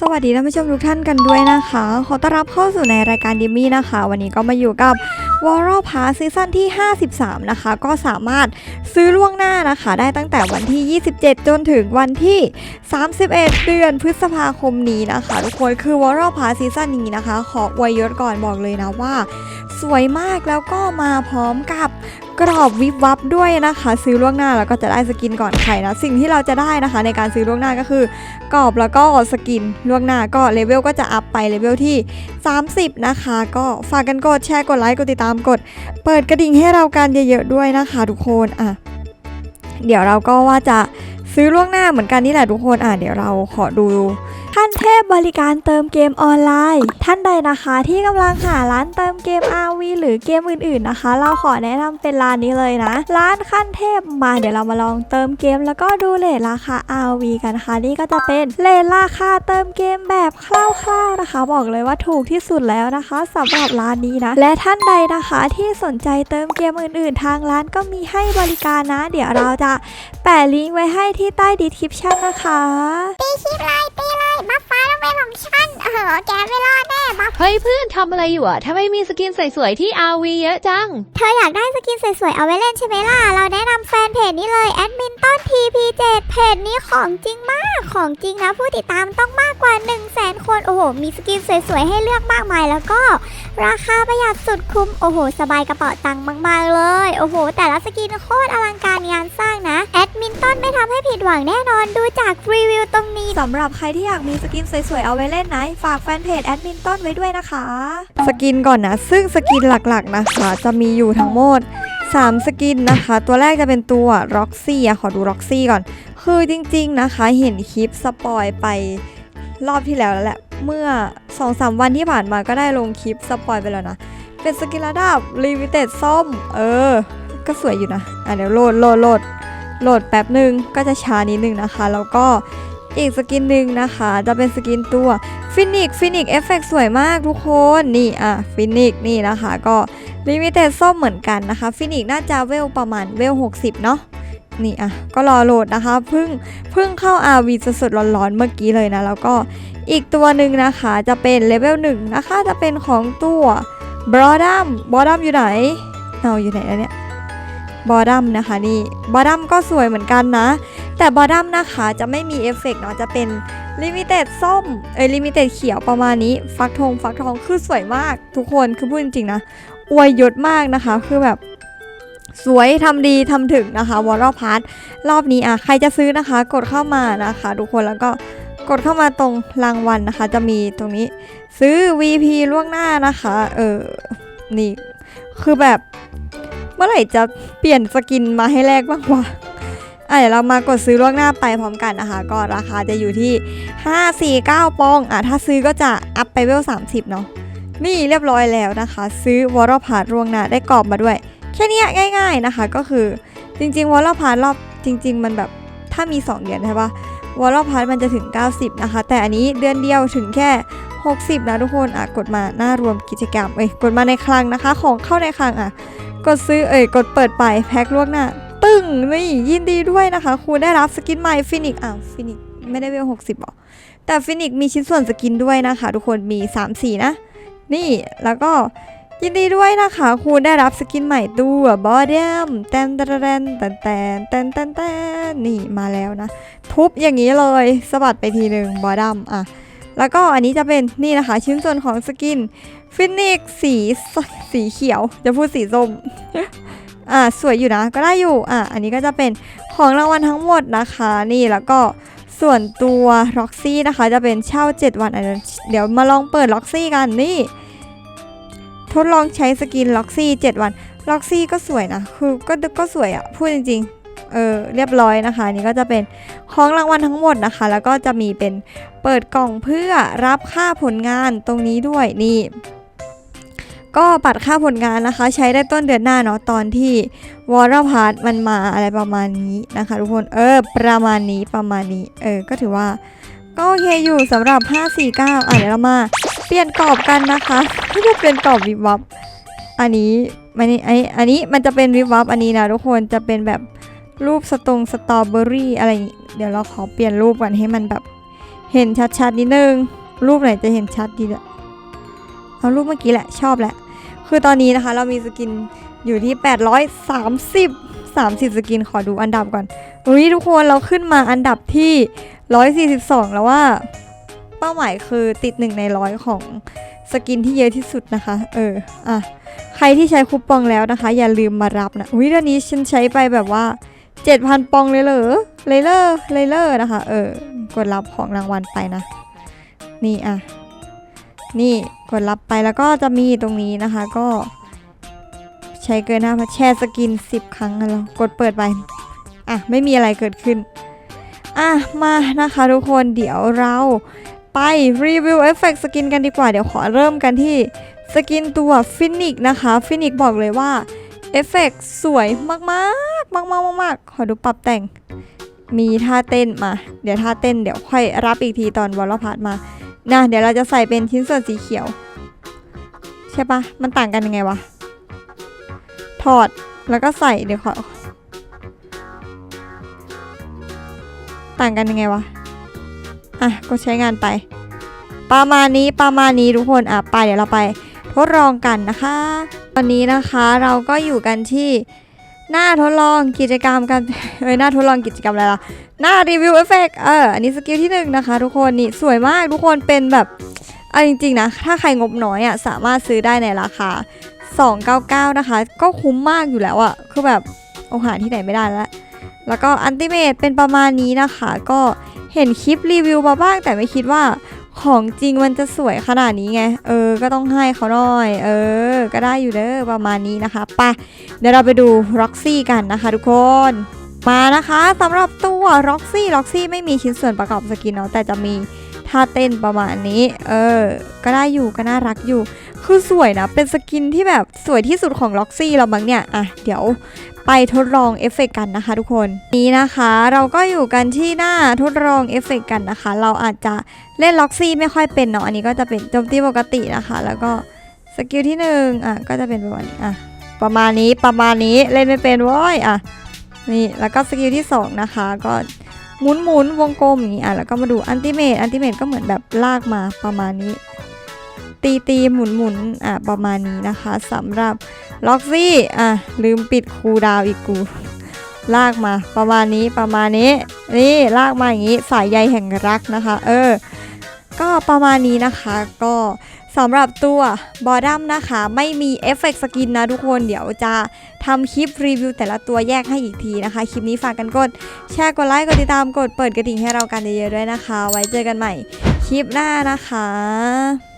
สวัสดีท่านผู้ชมทุกท่านกันด้วยนะคะ ขอต้อนรับเข้าสู่ในรายการดิมี่นะคะ วันนี้ก็มาอยู่กับ w a r r p a s s ซีซั่นที่ 53 นะคะ ก็สามารถซื้อล่วงหน้านะคะ ได้ตั้งแต่วันที่ 27 จนถึงวันที่ 31 เดือนพฤษภาคมนี้นะคะ ทุกคนคือ w a r r p a s s ซีซั่นนี้นะคะ ขออวยยศก่อนบอกเลยนะว่า สวยมากแล้วก็มาพร้อมกับกรอบวิบวับด้วยนะคะ ซื้อล่วงหน้าแล้วก็จะได้สกินก่อนใครนะ สิ่งที่เราจะได้นะคะ ในการซื้อล่วงหน้าก็คือกรอบแล้วก็สกินล่วงหน้าก็เลเวลก็จะอัพไปเลเวลที่ 30 นะคะ ก็ฝากกันกดแชร์กดไลค์กดติดตามกด เปิดกระดิ่งให้เรากันเยอะๆด้วยนะคะ ทุกคนอะเดี๋ยวเราก็ว่าจะซื้อล่วงหน้าเหมือนกันนี่แหละทุกคนอะเดี๋ยวเราขอดู ท่านเทพบริการเติมเกมออนไลน์ ท่านใดนะคะที่กำลังหาร้านเติมเกม RV หรือเกมอื่นๆนะคะ เราขอแนะนำเป็นร้านนี้เลยนะ ร้านขั้นเทพมาเดี๋ยวเรามาลองเติมเกม แล้วก็ดูเลทราคา RV กันนะคะ นี่ก็จะเป็นเลทราคาเติมเกมแบบคร่าวๆนะคะ บอกเลยว่าถูกที่สุดแล้วนะคะสำหรับร้านนี้นะ และท่านใดนะคะที่สนใจเติมเกมอื่น ๆ ทางร้านก็มีให้บริการนะ เดี๋ยวเราจะแปะลิงก์ไว้ให้ที่ใต้ดีคริปชั่นนะคะตีคลิปเลยตีล ต้องเป็นของฉันเออแกไม่รอดแน่บัฟเฮ้ยเพื่อนทำอะไรอยู่อะทำไมมีสกินสวยๆที่ RV เยอะจัง เธออยากได้สกินสวยๆเอาไว้เล่นใช่ไหมล่ะ เราแนะนำแฟนเพจนี้เลยแอดมินต้น TP7 เพจนี้ของจริงมาก ของจริงนะผู้ติดตามต้องมากกว่า 1 0 0 0 0แสนคน โอ้โห มีสกินสวยๆให้เลือกมากมายแล้วก็ ราคาประหยัดสุดคุ้ม โอ้โห สบายกระเป๋าตังค์มากๆเลย โอ้โห แต่ละสกินโคตรอลังการงานสร้างนะ แอดมินต้นไม่ทำให้ผิดหวังแน่นอนดูจากรีวิวตรงนี้สำหรับใครที่อยากมีสกินสวยๆ เอาไว้เล่นนะ ฝากแฟนเพจแอดมินต้นไว้ด้วยนะคะ สกินก่อนนะ ซึ่งสกินหลักๆนะคะจะมีอยู่ทั้งหมด3 สกินนะคะ ตัวแรกจะเป็นตัว Roxy อะขอดู Roxy ก่อน คือจริง ๆนะคะ เห็นคลิปสปอยไปรอบที่แล้วแล้วแหละ เมื่อ 2-3 วันที่ผ่านมาก็ได้ลงคลิปสปอยไปแล้วนะ เป็นสกินระดับลิมิเต็ดส้ม เออ ก็สวยอยู่นะ อะเดี๋ยวโหลดโหลดโหลดโหลดแป๊บหนึ่งก็จะช้านิดนึงนะคะ แล้วก็อีกสกินหนึ่งนะคะ จะเป็นสกินตัวฟินิกฟินิกเอฟเฟกสวยมากทุกคนนี่อะฟินิกนี่นะคะ ก็ลิมิเต็ดส้มเหมือนกันนะคะฟินิกน่าจะเวลประมาณเวล 60 เนาะ นี่อะก็รอโหลดนะคะเพิ่งเพิ่งเข้า RV สดๆร้อนๆเมื่อกี้เลยนะ แล้วก็อีกตัวหนึ่งนะคะจะเป็นเลเวลหนึ่งนะคะจะเป็นของตัวบอดัมบอดัมอยู่ไหนเอาอยู่ไหนแล้วเนี่ยบอดัมนะคะนี่บอดัมก็สวยเหมือนกันนะ แต่บอดัมนะคะจะไม่มีเอฟเฟกต์เนาะจะเป็นลิมิเต็ดส้มเอ้ยลิมิเต็ดเขียวประมาณนี้ ฟักทองฟักทองคือสวยมากทุกคนคือพูดจริงๆนะอวยยศมากนะคะ คือแบบ สวยทำดีทำถึงนะคะวอลล์พาร์ทรอบนี้อะใครจะซื้อนะคะ กดเข้ามานะคะ ทุกคนแล้วก็กดเข้ามาตรงรางวัลนะคะ จะมีตรงนี้ซื้อ VP ล่วงหน้านะคะ เออนี่คือแบบเมื่อไหร่จะเปลี่ยนสกินมาให้แลกบ้างวะอะเดี๋ยวเรามากดซื้อล่วงหน้าไปพร้อมกันนะคะ ก็ราคาจะอยู่ที่ 549 ปองอะถ้าซื้อก็จะอัพไปเวล 30 เนาะนี่เรียบร้อยแล้วนะคะ ซื้อวอลล์พาร์ล่วงหน้าได้กรอบมาด้วย แค่นี้ง่าย ๆนะคะ ก็คือจริงๆวอลล์พาร์รอบจริง ๆ มันแบบถ้ามี 2 เดือนใช่ปะวอลล์พาร์มันจะถึง 90 นะคะ แต่อันนี้เดือนเดียวถึงแค่ 60 นะทุกคนอะกดมาหน้ารวมกิจกรรมเอ้ยกดมาในคลังนะคะ ของเข้าในคลังอะกดซื้อเอ้ยกดเปิดไปแพ็คล่วงหน้าปึ้งนี่ยินดีด้วยนะคะ คุณได้รับสกินใหม่ฟินิกอ้าวฟินิกไม่ได้เวล60หรอแต่ฟินิกมีชิ้นส่วนสกินด้วยนะคะ ทุกคนมี 3 สีนะ นี่แล้วก็ ยินดีด้วยนะคะ คุณได้รับสกินใหม่ตัวบอดเดมแตนแตนแตนแตนแตนแตนนี่มาแล้วนะ ทุบอย่างนี้เลยสะบัดไปทีหนึ่งบอดัมอะ แล้วก็อันนี้จะเป็นนี่นะคะ ชิ้นส่วนของสกินฟินิกสีสีเขียว จะพูดสีส้มอ่าสวยอยู่นะก็ได้อยู่อะอันนี้ก็จะเป็นของรางวัลทั้งหมดนะคะ นี่แล้วก็ส่วนตัว Roxy นะคะ จะเป็นเช่า 7 วันอันเดี๋ยวมาลองเปิด Roxy กันนี่ ทดลองใช้สกิน Roxy 7วัน Roxy ก็สวยนะ คือก็ก็สวยอะพูดจริงๆ เออเรียบร้อยนะคะ นี่ก็จะเป็นของรางวัลทั้งหมดนะคะ แล้วก็จะมีเป็นเปิดกล่องเพื่อรับค่าผลงานตรงนี้ด้วยนี่ ก็บัตรค่าผลงานนะคะ ใช้ได้ต้นเดือนหน้าเนาะตอนที่วอร์พาร์ทมันมาอะไรประมาณนี้นะคะ ทุกคนเออ ประมาณนี้ประมาณนี้ เออก็ถือว่าก็โอเคอยู่สำหรับ 549 อะเดี๋ยวเรามา เปลี่ยนกรอบกันนะคะที่จะเป็นกรอบวิบวับอันนี้มันนี่ไออันนี้มันจะเป็นวิบวับอันนี้นะทุกคนจะเป็นแบบรูปสตรงสตรอเบอรี่อะไรอย่างงี้เดี๋ยวเราขอเปลี่ยนรูปก่อนให้มันแบบเห็นชัดๆนิดนึง รูปไหนจะเห็นชัดดีอะเอารูปเมื่อกี้แหละชอบแหละ คือตอนนี้นะคะเรามีสกินอยู่ที่ 830 30 สกินขอดูอันดับก่อนอุ้ยทุกคนเราขึ้นมาอันดับที่ 142 แล้วว่า เป้าหมายคือติดหนึ่งในร้อยของสกินที่เยอะที่สุดนะคะ เออ อะ ใครที่ใช้คูปองแล้วนะคะ อย่าลืมมารับนะ อุ้ยเดือนนี้ฉันใช้ไปแบบว่า 7,000 ปองเลยเหรอเลยเลอร์เลยเลอร์นะคะ เออ กดรับของรางวัลไปนะ นี่อะ นี่กดรับไปแล้วก็จะมีตรงนี้นะคะก็ ใช้เกินหน้าแชร์สกิน 10 ครั้งแล้วกดเปิดไป อะ ไม่มีอะไรเกิดขึ้นอะมานะคะทุกคนเดี๋ยวเรา ไปรีวิวเอฟเฟกต์สกินกันดีกว่า เดี๋ยวขอเริ่มกันที่สกินตัวฟินิกนะคะฟินิกบอกเลยว่าเอฟเฟกต์สวยมากๆ มากๆมากๆขอดูปรับแต่ง มีท่าเต้นมา เดี๋ยวท่าเต้นเดี๋ยวค่อยรับอีกทีตอนวอลลพาร์ทมานะเดี๋ยวเราจะใส่เป็นชิ้นส่วนสีเขียว ใช่ปะมันต่างกันยังไงวะ ถอดแล้วก็ใส่เดี๋ยวขอ ต่างกันยังไงวะ อะก็ใช้งานไป ประมาณนี้ประมาณนี้ทุกคนอะไปเดี๋ยวเราไปทดลองกันนะคะวันนี้นะคะเราก็อยู่กันที่หน้าทดลองกิจกรรมกันเอ้ยหน้าทดลองกิจกรรมอะไรล่ะ หน้ารีวิวเอฟเฟกเอออันนี้สกิลที่หนึ่งนะคะทุกคนนี่สวยมากทุกคนเป็นแบบเอาจริงๆนะ ถ้าใครงบน้อยอะสามารถซื้อได้ในราคา 299 นะคะ ก็คุ้มมากอยู่แล้วอะคือแบบโอาหาที่ไหนไม่ได้แล้ว แล้วก็อันติเมตเป็นประมาณนี้นะคะ ก็ เห็นคลิปรีวิวมาบ้าง แต่ไม่คิดว่าของจริงมันจะสวยขนาดนี้ไง เออ ก็ต้องให้เขาหน่อย เออ ก็ได้อยู่เด้อประมาณนี้นะคะไปเดี๋ยวเราไปดู Roxy กันนะคะทุกคนมานะคะสำหรับตัว Roxy Roxy ไม่มีชิ้นส่วนประกอบสกินเนาะแต่จะมี ท่าเต้นประมาณนี้ เออ ก็ได้อยู่ก็น่ารักอยู่ คือสวยนะ เป็นสกินที่แบบสวยที่สุดของ Roxy เรามั้งเนี่ย อะ เดี๋ยวไปทดลองเอฟเฟกต์กันนะคะทุกคน นี้นะคะเราก็อยู่กันที่หน้าทดลองเอฟเฟกต์กันนะคะ เราอาจจะเล่น Roxy ไม่ค่อยเป็นเนาะ อันนี้ก็จะเป็นโจมตีปกตินะคะ แล้วก็สกิลที่หนึ่งอะ ก็จะเป็นประมาณนี้อะ ประมาณนี้ประมาณนี้เล่นไม่เป็นว้ยอะ นี่ แล้วก็สกิลที่สองนะคะ ก็ หมุนหมุนวงกลมอย่างนี้อะแล้วก็มาดูอันติเมตอันติเมตก็เหมือนแบบลากมาประมาณนี้ ตีตีหมุนหมุนอะประมาณนี้นะคะสำหรับล็อกซี่อะลืมปิดคูดาวอีกกูลากมาประมาณนี้ประมาณนี้ นี่ลากมาอย่างนี้สายใยแห่งรักนะคะ เออ ก็ประมาณนี้นะคะก็สำหรับตัวบอดัมนะคะ ไม่มีเอฟเฟกต์สกินนะทุกคนเดี๋ยวจะทำคลิปรีวิวแต่ละตัวแยกให้อีกทีนะคะ คลิปนี้ฝากกันกด แชร์กดไลค์กดติดตามกดเปิดกระดิ่งให้เรากันเยอะๆด้วยนะคะ ไว้เจอกันใหม่คลิปหน้านะคะ